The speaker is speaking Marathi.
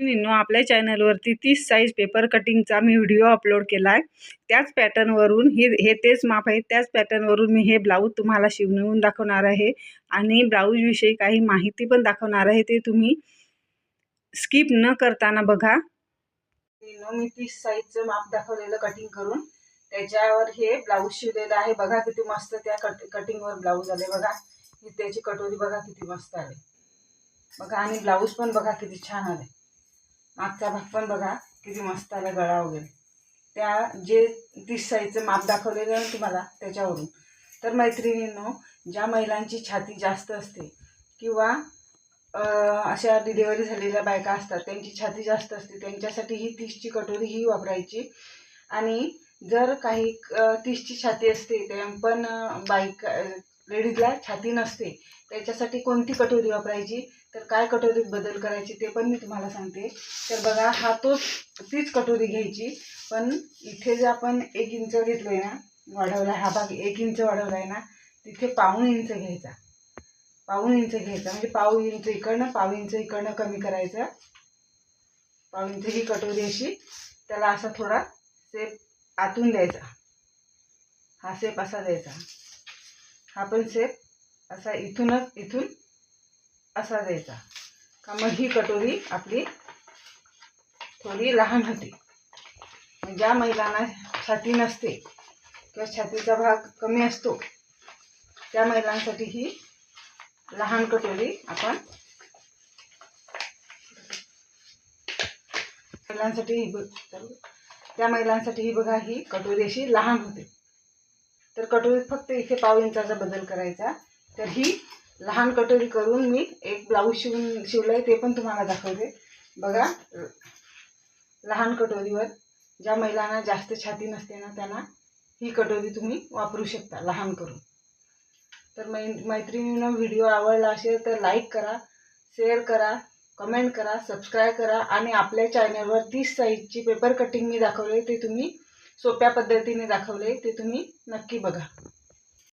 मित्रांनो आपल्या चॅनलवरती तीस साईज पेपर कटिंगचा मी व्हिडिओ अपलोड केला आहे त्याच पॅटर्नवरून हे हे तेच माप आहे. त्याच पॅटर्नवरून मी हे ब्लाऊज तुम्हाला शिवून दाखवणार आहे. आणि ब्लाऊजविषयी काही माहिती पण दाखवणार आहे. ते तुम्ही स्किप न करताना बघा. मी तीस साईजचं माप दाखवलेलं कटिंग करून त्याच्यावर हे ब्लाऊज शिवलेलं आहे. बघा किती मस्त त्या कट कटिंगवर ब्लाऊज आले. बघा त्याची कटोरी बघा किती मस्त आले. बघा आणि ब्लाऊज पण बघा किती छान आले. मागचा भाग पण बघा किती मस्त आला गळा वगैरे. त्या जे तीस साईजचं माप दाखवलेलं आहे तुम्हाला त्याच्यावरून. तर मैत्रिणींनो ज्या महिलांची छाती जास्त असते किंवा अशा डिलेवरी झालेल्या बायका असतात त्यांची छाती जास्त असते त्यांच्यासाठी ही तीसची कटोरी ही वापरायची. आणि जर काही तीसची छाती असते ते पण बायका बाईक लेडीजला छाती नसते त्याच्यासाठी कोणती कटोरी वापरायची? तर काय कटोरीत बदल करायची ते पण मी तुम्हाला सांगते. तर बघा हा तोच तीच कटोरी घ्यायची. पण इथे जे आपण एक इंच घेतलो आहे ना वाढवला हा भाग एक इंच वाढवला आहे ना तिथे पाऊण इंच घ्यायचा. पाऊण इंच घ्यायचा. म्हणजे पाऊ इंच इकडनं पाऊ इंच इकडनं कमी करायचं. पाऊ इंच ही कटोरी अशी त्याला असा थोडा सेप आतून द्यायचा. हा सेप असा द्यायचा. हा पण सेप असा इथूनच इथून असा द्यायचा. का मग ही कटोरी आपली थोडी लहान होते. ज्या महिलांना छाती नसते किंवा छातीचा भाग कमी असतो त्या महिलांसाठी ही लहान कटोरी आपण महिलांसाठी ही बघ त्या महिलांसाठी ही बघा ही कटोरी अशी लहान होते. तर कटोरीत फक्त इथे पाव इंचाचा बदल करायचा. तर ही लहान कटोरी करून मी एक ब्लाऊज शिवून शिवलं आहे ते पण तुम्हाला दाखवते. बघा लहान कटोरीवर ज्या महिलांना जास्त छाती नसते ना त्यांना ही कटोरी तुम्ही वापरू शकता लहान करून. तर मै मैत्रिणींना व्हिडिओ आवडला असेल तर लाईक करा शेअर करा कमेंट करा सबस्क्राईब करा आणि आपल्या चॅनलवर तीस साईजची पेपर कटिंग मी दाखवले ते तुम्ही सोप्या पद्धतीने दाखवले ते तुम्ही नक्की बघा.